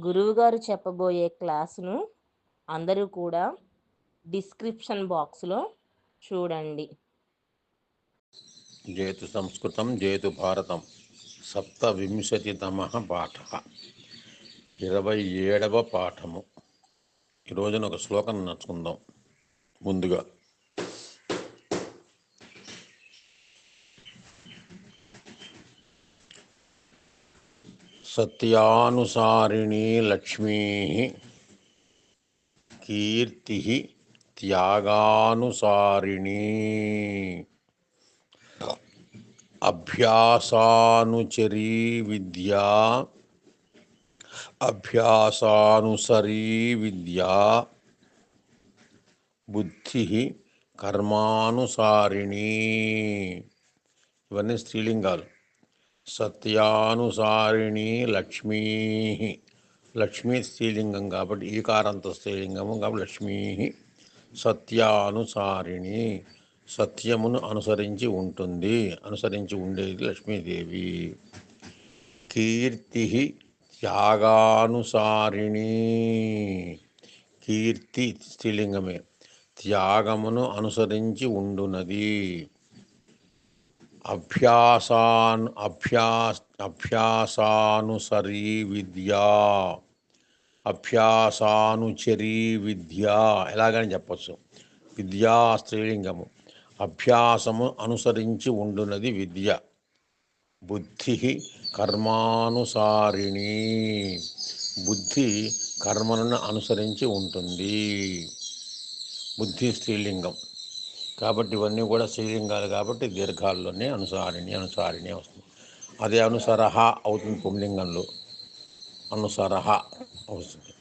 గురువుగారు చెప్పబోయే క్లాసును అందరూ కూడా డిస్క్రిప్షన్ బాక్స్లో చూడండి. జయతు సంస్కృతం జయతు భారతం సప్తవింశతితమ పాఠ. ఇరవై ఏడవ పాఠము. ఈ రోజున ఒక శ్లోకం నచ్చుకుందాం ముందుగా సత్యానుసారిణీ లక్ష్మీ కీర్తి త్యాగానుసారిణీ అభ్యాసానుచరీ విద్యా అభ్యాసానుసరీ విద్యా బుద్ధి కర్మానుసారిణీ. ఇవన్నీ స్త్రీలింగాలు. సత్యానుసారిణి లక్ష్మీ. లక్ష్మీ స్త్రీలింగం కాబట్టి ఈకారంత స్త్రీలింగము కాబట్టి లక్ష్మీ. సత్యానుసారిణి సత్యమును అనుసరించి ఉంటుంది. అనుసరించి ఉండేది లక్ష్మీదేవి. కీర్తి త్యాగానుసారిణి. కీర్తి స్త్రీలింగమే. త్యాగమును అనుసరించి ఉండునది. అభ్యాసాన్ అభ్యాస్ అభ్యాసానుసరీ విద్యా. అభ్యాసానుచరీ విద్య. ఎలాగని చెప్పచ్చు? విద్యా స్త్రీలింగము. అభ్యాసము అనుసరించి ఉండునది విద్య. బుద్ధి కర్మానుసారిణి. బుద్ధి కర్మలను అనుసరించి ఉంటుంది. బుద్ధి స్త్రీలింగం. కాబట్టి ఇవన్నీ కూడా శ్రీలింగాలు కాబట్టి దీర్ఘాల్లోనే అనుసారిణి అనుసారిణి వస్తుంది. అదే అనుసరహ అవుతుంది పుంలింగంలో. అనుసరహ అవుతుంది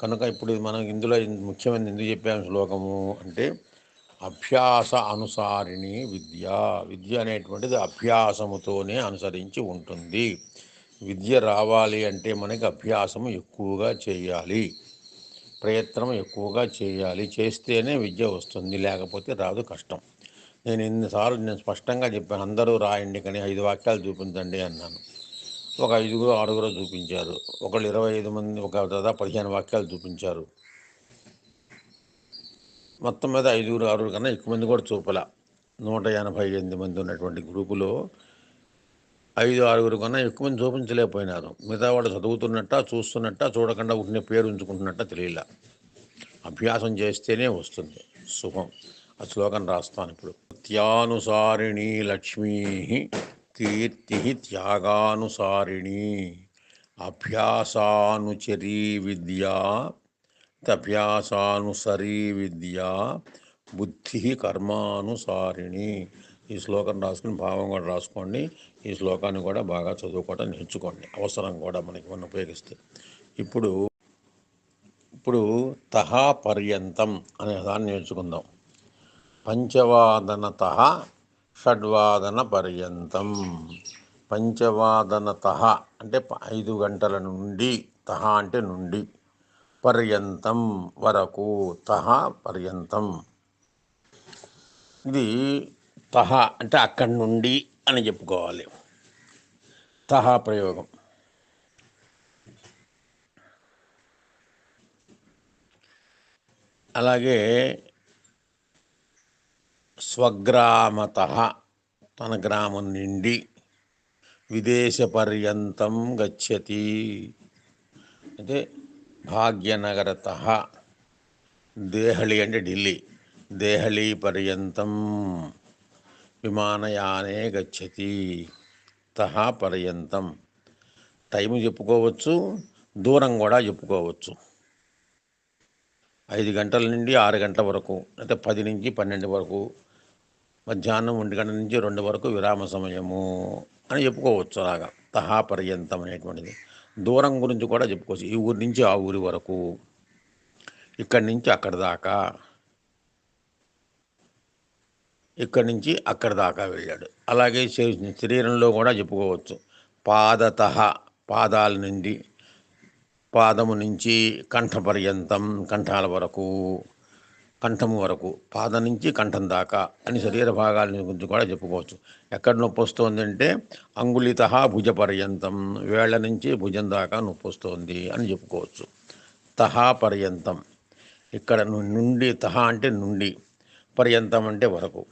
కనుక ఇప్పుడు మనం ఇందులో ముఖ్యమైన ఎందుకు చెప్పాము శ్లోకము అంటే అభ్యాస అనుసారిణి విద్య. విద్య అనేటువంటిది అభ్యాసముతోనే అనుసరించి ఉంటుంది. విద్య రావాలి అంటే మనకి అభ్యాసము ఎక్కువగా చేయాలి. ప్రయత్నం ఎక్కువగా చేయాలి. చేస్తేనే విద్య వస్తుంది. లేకపోతే రాదు కష్టం. నేను ఎన్నిసార్లు నేను స్పష్టంగా చెప్పాను. అందరూ రాయండి కానీ ఐదు వాక్యాలు చూపించండి అన్నాను. ఒక ఐదుగురు ఆరుగురు చూపించారు. ఒకళ్ళు ఇరవై ఐదు మంది ఒక దాదాపు పదిహేను వాక్యాలు చూపించారు. మొత్తం మీద ఐదుగురు ఆరుగురు కన్నా ఎక్కువ మంది కూడా చూపల. నూట ఎనభై ఎనిమిది మంది ఉన్నటువంటి గ్రూపులో ఐదు ఆరుగురు కన్నా ఎక్కువ మంది చూపించలేకపోయినారు మిగతా వాడు చదువుతున్నట్ట చూస్తున్నట్ట చూడకుండా ఉండే పేరు ఉంచుకుంటున్నట్ట తెలియలా. అభ్యాసం చేస్తేనే వస్తుంది. సుఖం. ఆ శ్లోకం రాస్తాను ఇప్పుడు. త్యానుసారిణి లక్ష్మీ కీర్తి త్యాగానుసారిణి అభ్యాసానుచరీ విద్య తభ్యాసానుసరీ విద్య బుద్ధి కర్మానుసారిణి ఈ శ్లోకం రాసుకుని భావం కూడా రాసుకోండి. ఈ శ్లోకాన్ని కూడా బాగా చదువుకోవడం నేర్చుకోండి. అవసరం కూడా మనకి మనం ఉపయోగిస్తే. ఇప్పుడు ఇప్పుడు తహా పర్యంతం అనే దాన్ని నేర్చుకుందాం. పంచవాదనత షడ్వాదన పర్యంతం. పంచవాదనత అంటే ఐదు గంటల నుండి తహ అంటే నుండి పర్యంతం వరకు తహ పర్యంతం. ఇది తహ అంటే అక్కడి నుండి అని చెప్పుకోవాలి. తహ ప్రయోగం. అలాగే స్వగ్రామత తన గ్రామం నుండి విదేశ పర్యంతం గచ్చతి. అంటే భాగ్యనగరత దేహళి అంటే ఢిల్లీ దేహళీ పర్యంతం. విమానయానే గచ్చతి. తహా పర్యంతం. టైం చెప్పుకోవచ్చు దూరం కూడా చెప్పుకోవచ్చు. ఐదు గంటల నుండి ఆరు గంటల వరకు అంటే పది నుంచి పన్నెండు వరకు మధ్యాహ్నం ఒంటి గంట నుంచి రెండు వరకు విరామ సమయము అని చెప్పుకోవచ్చు అలాగా. తహా పర్యంతం అనేటువంటిది. దూరం గురించి కూడా చెప్పుకోవచ్చు. ఈ ఊరి నుంచి ఆ ఊరి వరకు ఇక్కడి నుంచి అక్కడి దాకా. ఇక్కడి నుంచి అక్కడి దాకా వెళ్ళాడు. అలాగే శరీరంలో కూడా చెప్పుకోవచ్చు. పాదత పాదాల నుండి పాదము నుంచి కంఠ పర్యంతం కంఠాల వరకు కంఠము వరకు పాదం నుంచి కంఠం దాకా అని శరీర భాగాల గురించి కూడా చెప్పుకోవచ్చు. ఎక్కడ నొప్పి వస్తుందంటే అంగుళిత భుజ పర్యంతం వేళ్ళ నుంచి భుజం దాకా నొప్పి వస్తుంది అని చెప్పుకోవచ్చు. తహా పర్యంతం. ఇక్కడ నుండి తహ అంటే నుండి పర్యంతం అంటే వరకు.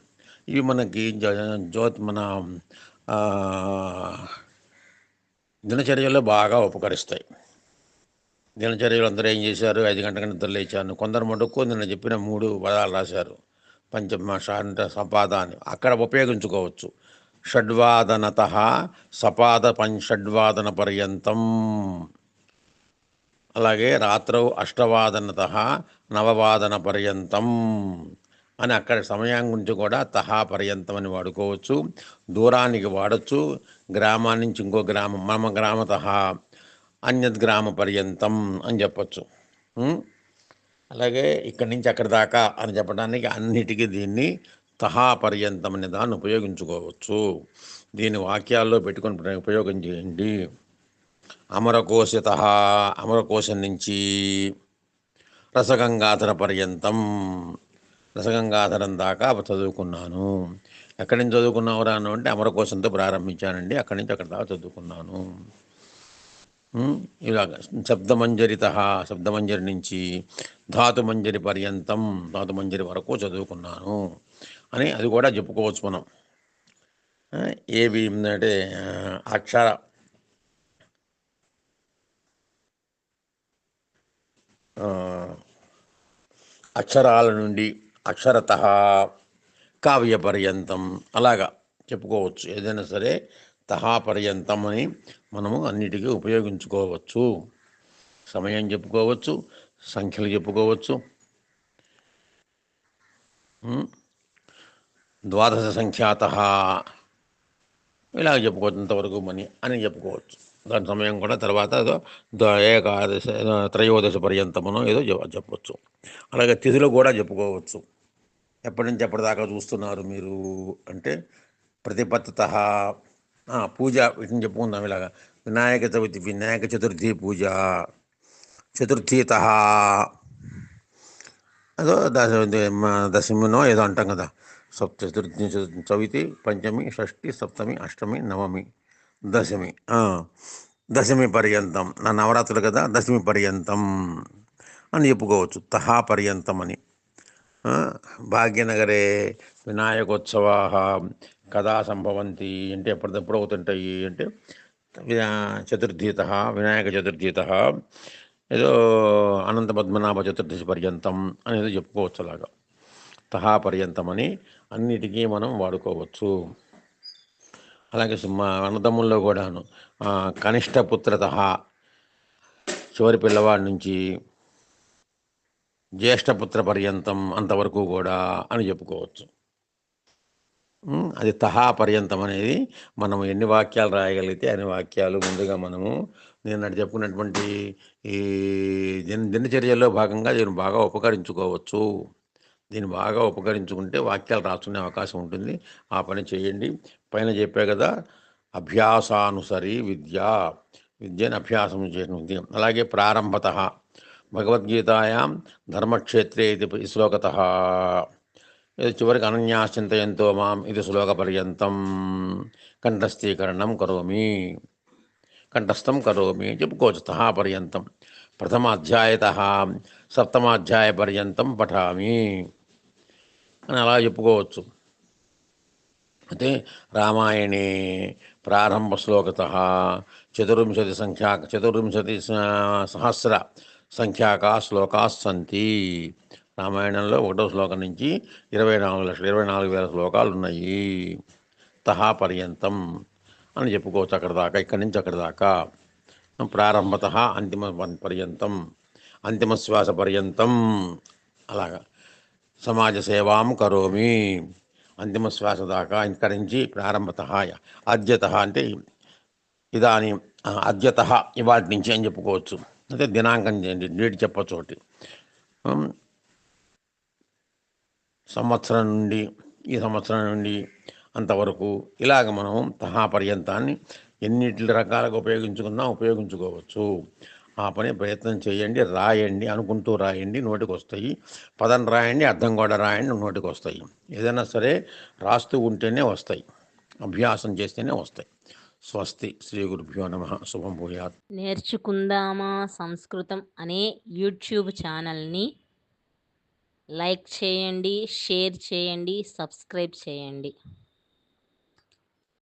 ఇవి మనకి జ- జ్యోతి మన దినచర్యలో బాగా ఉపకరిస్తాయి. దినచర్యలు అందరూ ఏం చేశారు? ఐదు గంటల నిద్ర లేచాను. కొందరు మటుకు నిన్న చెప్పిన మూడు పదాలు రాశారు. పంచమ షాంత అక్కడ ఉపయోగించుకోవచ్చు. షడ్వాదనత సపాద పం షడ్వాదన పర్యంతం. అలాగే రాత్రౌ అష్టవాదనత నవవాదన పర్యంతం. అని అక్కడ సమయం గురించి కూడా తహా పర్యంతం అని వాడుకోవచ్చు. దూరానికి వాడచ్చు. గ్రామాన్ని నుంచి ఇంకో గ్రామం మమ గ్రామత అన్యత్ గ్రామ పర్యంతం అని చెప్పచ్చు. అలాగే ఇక్కడి నుంచి అక్కడి దాకా అని చెప్పడానికి అన్నిటికీ దీన్ని తహా పర్యంతం అనే దాన్ని ఉపయోగించుకోవచ్చు. దీని వాక్యాల్లో పెట్టుకొని ఉపయోగం చేయండి. అమరకోశత అమరకోశం నుంచి రసగంగాధర పర్యంతం. రసగంగాధరం దాకా చదువుకున్నాను. ఎక్కడి నుంచి చదువుకున్నావురా అని అంటే అమరకోశంతో ప్రారంభించానండి. అక్కడి నుంచి అక్కడ దాకా చదువుకున్నాను. ఇలాగ శబ్దమంజరిత శబ్దమంజరి నుంచి ధాతుమంజరి పర్యంతం ధాతుమంజరి వరకు చదువుకున్నాను అని అది కూడా చెప్పుకోవచ్చు మనం. ఏవి అంటే అక్షర. అక్షరాల నుండి అక్షరత కావ్య పర్యంతం అలాగా చెప్పుకోవచ్చు. ఏదైనా సరే తహా పర్యంతం అని మనము అన్నిటికీ ఉపయోగించుకోవచ్చు. సమయం చెప్పుకోవచ్చు సంఖ్యలు చెప్పుకోవచ్చు. ద్వాదశ సంఖ్యాత. ఇలాగ చెప్పుకోవచ్చు ఇంతవరకు మని అని చెప్పుకోవచ్చు. దాని సమయం కూడా తర్వాత ఏదో ఏకాదశ త్రయోదశ పర్యంతమనో ఏదో చెప్పవచ్చు అలాగే తిథులు కూడా చెప్పుకోవచ్చు. ఎప్పటి నుంచి ఎప్పటిదాకా చూస్తున్నారు మీరు? అంటే ప్రతిపత్తత పూజ వీటిని చెప్పుకుందాం ఇలాగా. వినాయక చవితి వినాయక చతుర్థి పూజ చతుర్థీత అదో దశ దశమినో ఏదో అంటాం కదా. సప్త చతుర్థి చవితి పంచమి షష్ఠి సప్తమి అష్టమి నవమి దశమి. దశమి పర్యంతం. నా నవరాత్రులు కదా దశమి పర్యంతం అని చెప్పుకోవచ్చు. తహా పర్యంతం అని. భాగ్యనగరే వినాయకోత్సవా కదా సంభవంతి అంటే ఎప్పటికప్పుడు అవుతుంటాయి అంటే చతుర్థీత వినాయక చతుర్థీత ఏదో అనంత పద్మనాభ చతుర్దశి పర్యంతం అనేది చెప్పుకోవచ్చు అలాగా. తహా పర్యంతం అని అన్నిటికీ మనం వాడుకోవచ్చు. అలాగే మా అన్నదమ్ముల్లో కూడాను కనిష్ట పుత్రత చివరి పిల్లవాడి నుంచి జ్యేష్ఠపుత్ర పర్యంతం అంతవరకు కూడా అని చెప్పుకోవచ్చు. అది తహా పర్యంతం అనేది మనం ఎన్ని వాక్యాలు రాయగలిగితే అన్ని వాక్యాలు ముందుగా మనము నేను చెప్పుకున్నటువంటి ఈ దిన దినచర్యల్లో భాగంగా దీన్ని బాగా ఉపకరించుకోవచ్చు. దీన్ని బాగా ఉపకరించుకుంటే వాక్యాలు రాసుకునే అవకాశం ఉంటుంది. ఆ పని చేయండి. పైన చెప్పే కదా అభ్యాసానుసరి విద్య. విద్యను అభ్యాసం చేసింది అలాగే ప్రారంభత. భగవద్గీతాయాం ధర్మక్షేత్రే ఇది శ్లోకత. ఇది చివరికి అనన్యాశ్చింతయంతో మాం ఇది శ్లోక పర్యంతం కంఠస్థీకరణం కరోమి. కంఠస్థం కరోమి చెప్పుకోవచ్చు తహా పర్యంతం. ప్రథమాధ్యాయత సప్తమాధ్యాయ పర్యంతం పఠామి అని అలా చెప్పుకోవచ్చు. అయితే రామాయణే ప్రారంభ శ్లోకత. చతుర్వింశతి సంఖ్యా చతుర్వింశతి సహస్ర సంఖ్యాకా శ్లోకా సంతి. రామాయణంలో ఒకటో శ్లోకం నుంచి ఇరవై నాలుగు లక్షల ఇరవై నాలుగు వేల శ్లోకాలు ఉన్నాయి తహా పర్యంతం అని చెప్పుకోవచ్చు అక్కడ దాకా ఇక్కడి నుంచి అక్కడి దాకా. ప్రారంభత అంతిమ పర్యంతం అంతిమ శ్వాస పర్యంతం. అలాగా. సమాజ సేవాం కరోమి. అంతిమ శ్వాస దాకా ఇక్కడి నుంచి ప్రారంభత అద్యత అంటే ఇదాని అద్యత ఇవాటి నుంచి అని చెప్పుకోవచ్చు. అంటే దినాంకం చేయండి డేట్ చెప్పచ్చు ఒకటి. సంవత్సరం నుండి ఈ సంవత్సరం నుండి అంతవరకు ఇలాగ మనం తహా పర్యంతాన్ని ఎన్నిటి రకాలుగా ఉపయోగించుకున్నా ఉపయోగించుకోవచ్చు. ఆ పని ప్రయత్నం చేయండి రాయండి అనుకుంటూ రాయండి నోటికి వస్తాయి. పదం రాయండి అర్థం కూడా రాయండి నోటికి వస్తాయి. ఏదైనా సరే రాస్తూ ఉంటేనే వస్తాయి. అభ్యాసం చేస్తేనే వస్తాయి. స్వస్తి. శ్రీ గురుభ్యో నమ. శుభం భూయాత్. నేర్చుకుందామా సంస్కృతం అనే యూట్యూబ్ ఛానల్ని లైక్ చేయండి షేర్ చేయండి సబ్స్క్రైబ్ చేయండి.